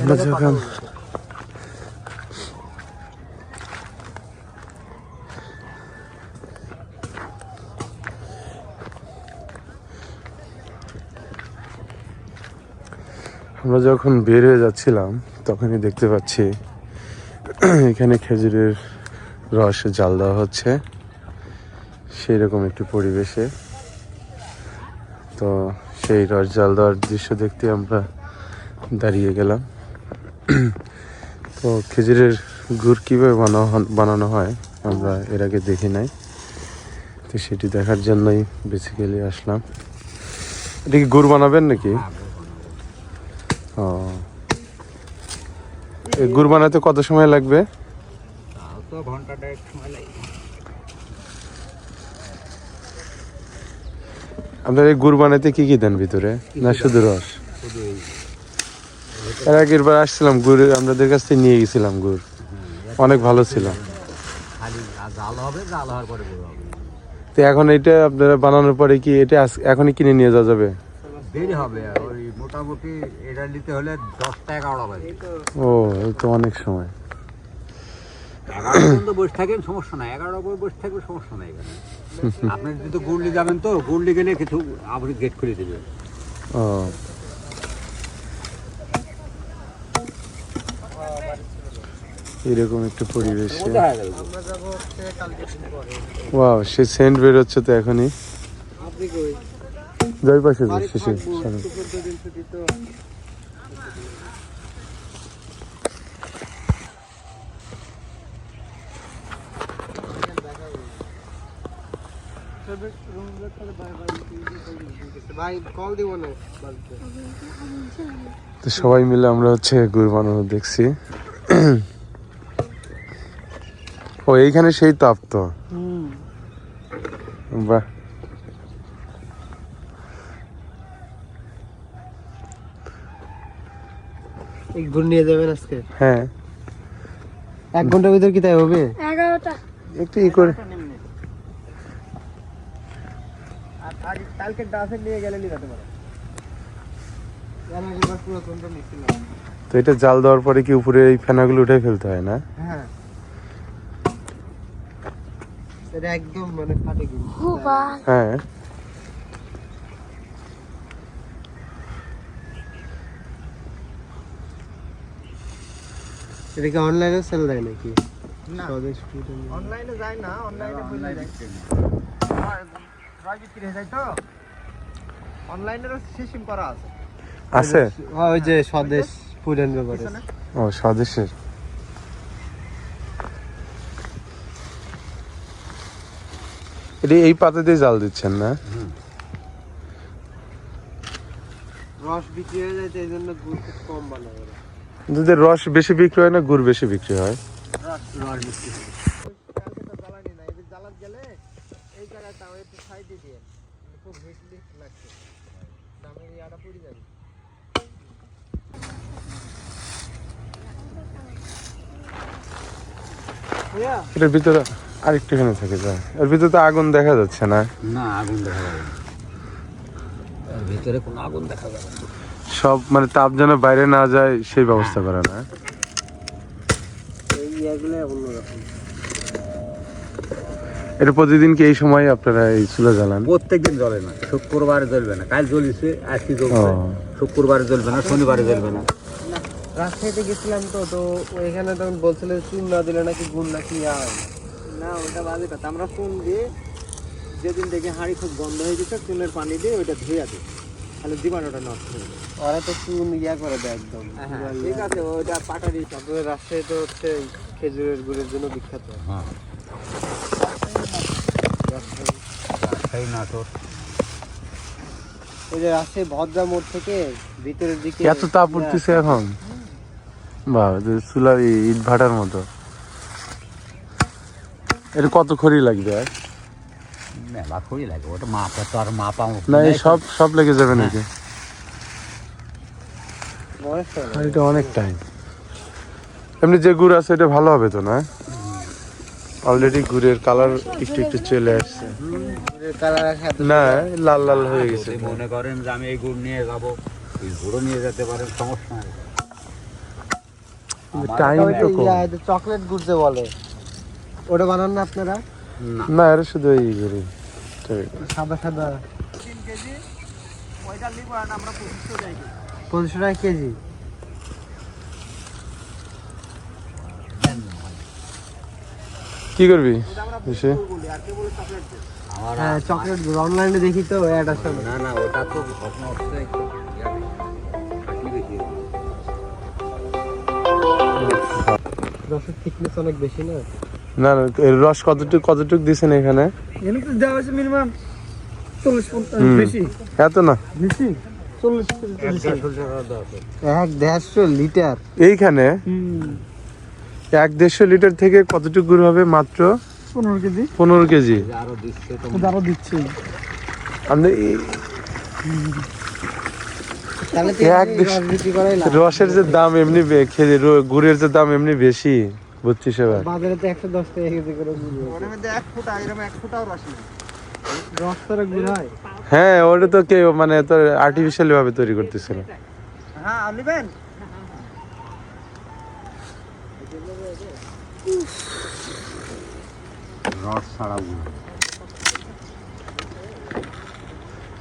আমরা যখন আমরা যখন বের হয়ে যাচ্ছিলাম, তখনই দেখতে পাচ্ছি এখানে খেজুরের রস জাল দেওয়া হচ্ছে। সেই রকম একটি পরিবেশে। তো সেই রস জাল দেওয়ার দৃশ্য দেখতে আমরা দাঁড়িয়ে গেলাম। তো খেজুরের গুড় কীভাবে বানানো বানানো হয় আমরা এর আগে দেখি নাই। তো সেটি দেখার জন্যই বেসিক্যালি আসলাম। এটা কি গুড় বানাবেন নাকি? ও। এই গুড় বানাতে কত সময় লাগবে? আপনার এই গুড় বানাতে কি কি দেন ভিতরে? না শুধু রস? এর আগের বার আসছিলাম গুড় আমাদের কাছ থেকে নিয়ে গেছিলাম গুড়। অনেক ভালো ছিল। পরে তো এখন এটা আপনারা বানানোর পরে কি এটা এখনই কিনে নিয়ে যাওয়া যাবে? দেরি হবে ওই মোটামুটি এটা নিতে হলে দশটা এগারোটা বাজে। ও তো অনেক সময়। পর্যন্ত বসে থাকেন সমস্যা নাই। এগারোটা পর্যন্ত বসে থাকবে সমস্যা নাই এখানে। আপনি যদি গুড়লি যাবেন তো গুড়লি গেলে কিছু আপনি গেট খুলে দেবে ও। এরকম একটা পরিবেশে। ওয়াও সে সেন্ট বের হচ্ছে তো এখনই। আপনি জয় পাশে শেষে তো। ভাই কল দিব না বাড়িতে। তো সবাই মিলে আমরা হচ্ছে গুড় বানানো দেখছি। ও এইখানে সেই তাপ তো বাহ। এক ঘুর নিয়ে যাবেন আজকে? হ্যাঁ। এক ঘণ্টার ভিতর কি তাই হবে? এগারোটা। একটু ই করে। তো এটা জাল দেওয়ার পরে কি উপরে এই ফেনাগুলো উঠে ফেলতে হয় না? হ্যাঁ। এটা একদম মানে ফাটে কিন্তু। হ্যাঁ। এটা কি অনলাইনে সেল দেয় নাকি? না। অনলাইনে যায় না অনলাইনে অনলাইনে প্রায় বিক্রি হয়ে যায় তো? অনলাইনেরও সিস্টেম করা আছে। আছে? ওই যে স্বদেশ ফুড ও স্বদেশের? এটা এই পাতা দিয়ে জাল দিচ্ছেন না? রস বিক্রি হয়ে যায় এই জন্য গুড় খুব কম বানায় দুধের রস বেশি বিক্রি হয় না গুড় বেশি বিক্রি হয়। এটার ভিতরে আরেকটুখানি থেকে যায়। এর ভিতরে তো আগুন দেখা যাচ্ছে না। না আগুন দেখা যাবে। এর ভিতরে কোনো আগুন দেখা যাবে না। সব মানে তাপ যেন বাইরে না যায় সেই ব্যবস্থা করে না। এটা প্রতিদিন কি এই সময় আপনারা এই চুলা জ্বালান? প্রত্যেক দিন জ্বলে না শুক্রবারে জ্বলবে না। কাল জ্বলিছে আজকে জ্বলবে শুক্রবারে জ্বলবে না শনিবারে জ্বলবে না। রাজশাহীতে গেছিলাম তো তো ওইখানে তখন বলছিল চুন না দিলে নাকি গুণ নাকি আর না ওটা বাজে কথা। আমরা চুন দিয়ে যেদিন দেখে হাঁড়ি খুব গন্ধ হয়ে গেছে চুনের পানি দিয়ে ওইটা ধুয়ে দিই তাহলে জীবাণুটা নষ্ট হয়ে যায় ওরা তো চুন ইয়া করে দেয় একদম। ঠিক আছে ওইটা পাটারি তারপরে রাজশাহী তো হচ্ছে খেজুরের গুড়ের জন্য বিখ্যাত। হ্যাঁ। রাজশাহী নাটোর। ওই যে রাজশাহী ভদ্রা মোড় থেকে ভিতরের দিকে এত তাপ উঠতেছে এখন। বা চুলার ইট ভাটার মতো। এটা কত খড়ি লাগবে আর? মেলা খড়ি লাগে ওটা মাপা তো আর মাপা না এই সব সব লেগে যাবে নাকি? তো আর এটা অনেক টাইম। এমনি যে গুড় আছে এটা ভালো হবে তো না? অলরেডি গুড়ের কালার একটু একটু চলে আসছে। না লাল লাল হয়ে গেছে। মনে করেন যে আমি এই গুড় নিয়ে যাব এই গুঁড়ো নিয়ে যেতে পারেন সমস্যা নেই। টাইম তো কম। চকলেট গুড় বলে ওটা বানান না আপনারা? না। এর শুধু এই করি সাদা সাদা। পঁচিশশো টাকা কেজি। কি করবি? এসে। আমার হ্যাঁ চকলেট গুড় অনলাইনে দেখি তো অ্যাড আসে না না ওটা তো। খাটনি বেশি রসের থিকনেস অনেক বেশি না? না না রস কতটুক কতটুক দিছেন এখানে? এখানে তো দেওয়া হয়েছে মিনিমাম বেশি। এত না? বেশি? এক দেড়শো লিটার এইখানে? এক দেড়শো লিটার থেকে কতটুকু গুড় হবে মাত্র? পনেরো কেজি। পনেরো কেজি। আরও দিচ্ছে লাভ। রসের যে দাম এমনি গুড়ের যে দাম এমনি বেশি। বুঝছিস এবার বাজারে তো একশো দশ টাকা কেজি করে ওর মধ্যে এক ফুটা এরকম এক ফুটাও রস নেই। রস তো গুড় হয়। হ্যাঁ ওটা তো কেউ মানে তোর আর্টিফিশিয়ালি ভাবে তৈরি করতেছিল হ্যাঁ নেবেন? রস ছাড়া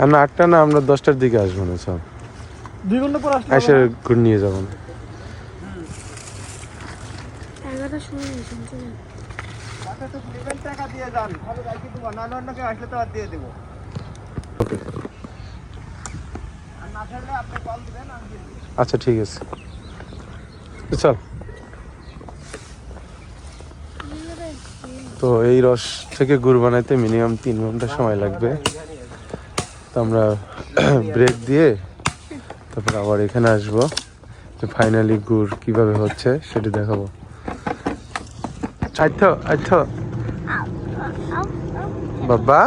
আর না আটটা না আমরা দশটার দিকে আসব না সব দুই ঘণ্টা পর আসলে গুড় নিয়ে যাব না। এসেছেন চলে টাকা তো নেবেন টাকা দিয়ে যান। ভালো না অন্য কেউ আসলে তো আর দিয়ে দেবো। আর না থাকলে আপনি কল দিবেন আমি আচ্ছা ঠিক আছে। চল। তো এই রস থেকে গুড় বানাইতে মিনিমাম তিন ঘণ্টা সময় লাগবে। তো আমরা ব্রেক দিয়ে তারপর আবার এখানে আসব ফাইনালি গুড় কীভাবে হচ্ছে সেটা দেখাবো। আচ্ছা আচ্ছা বাবা।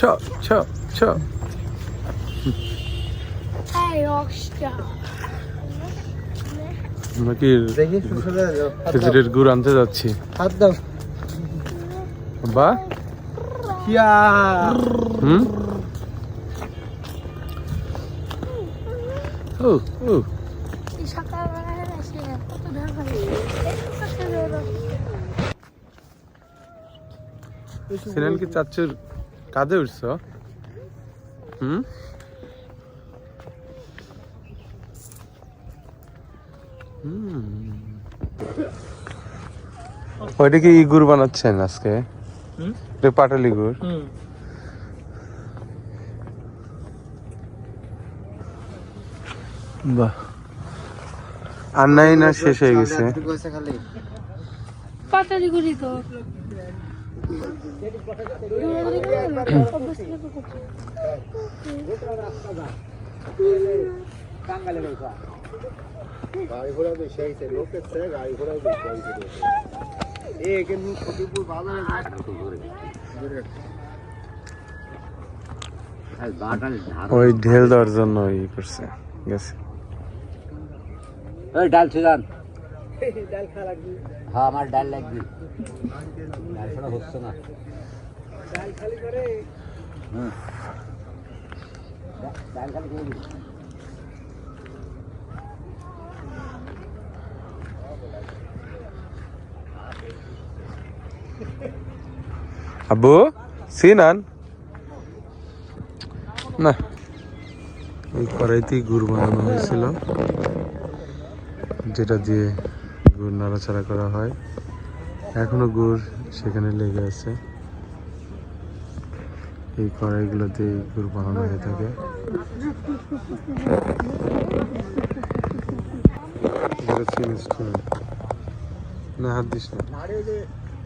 ছ. আমরা কি খেজুরের গুড় আনতে যাচ্ছি? হাত দাও। বা কিয়া হুম? ও ও। সিনান কি চাচ্চুর কাঁধে উঠছ? হুম? হুম। ওইটা কি ই গুড় বানাচ্ছেন আজকে? হুম? এটা পাটালি গুড় বাহ। আর নাই না শেষ হয়ে গেছে। খালি পাতালি গুলি তো গাড়ি ঘোড়া গাড়ি ঘোড়া। ওই ঢেল দেওয়ার জন্য ই করছে গেছে। ওই ডাল ডাল হ্যাঁ আমার ডাল লাগবে। ডাল ছাড়া হচ্ছে না। ডাল খালি করে হুম। ডাল খালি করে আব্বু, সিনান? না। এই কড়াইতেই গুড় বানানো হয়েছিল, যেটা দিয়ে গুড় নাড়াচাড়া করা হয়। এখনও গুড় সেখানে লেগে আছে। এই কড়াইগুলোতেই গুড় বানানো হয়ে থাকে? না, হাত দিস না।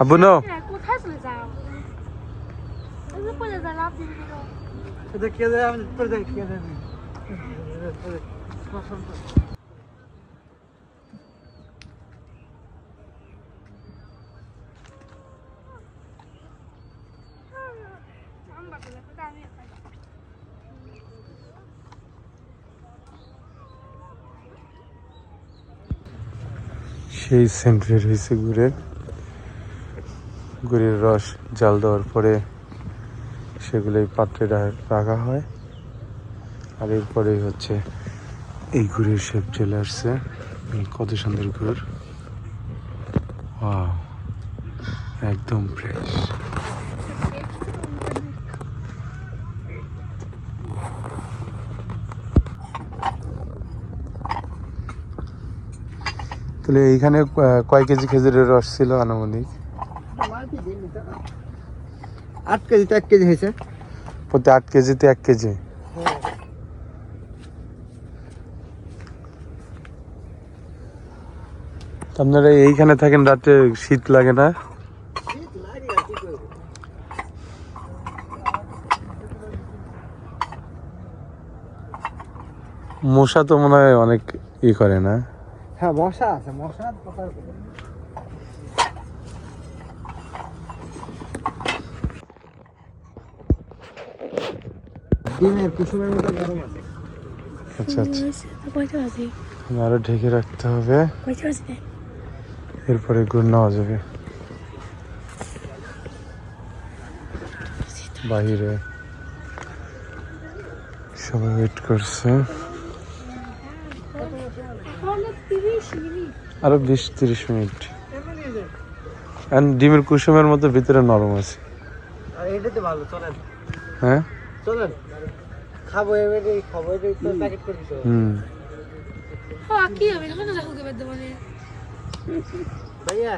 আব্বু নো হ্যাঁ, কোথায় চলে যাও? এই পড়ে যা লাভ দিবি কেন? দেখে দেয় আমি বাপে যাব, তা আমি সেই সেন্ট বের হয়েছে গুড়ের রস জাল দেওয়ার পরে সেগুলো পাত্রে রাখা হয়। আর এরপরেই হচ্ছে এই গুড়ের শেপ চলে আসছে কত সুন্দর গুড়। একদম ফ্রেশ তাহলে এইখানে কয় কেজি খেজুরের রস ছিল আনুমানিক? আট কেজি তো এক কেজি হয়েছে। প্রতি আট কেজিতে এক কেজি। আপনারা এইখানে থাকেন রাতে শীত লাগে না? মশা তো মনে হয় অনেক ই করে না? হ্যাঁ মশা আছে মশা ডিমের কুসুমের মতো গরম আছে। আচ্ছা আচ্ছা। আরও ঢেকে রাখতে হবে। এরপরে গুড় নেওয়া যাবে। বাহিরে সবাই ওয়েট করছে। আরও বিশ তিরিশ মিনিট। ডিমের কুসুমের মতো ভিতরে নরম আছে। আর এটা তো ভালো চলেন। হ্যাঁ? চলেন। খাব এবারে খাব এবারে তো প্যাকেট করে দিতে হবে। হুম হ্যাঁ, কি হবে? এখন রাখো দেখো কি বাদ দেবো ভাইয়া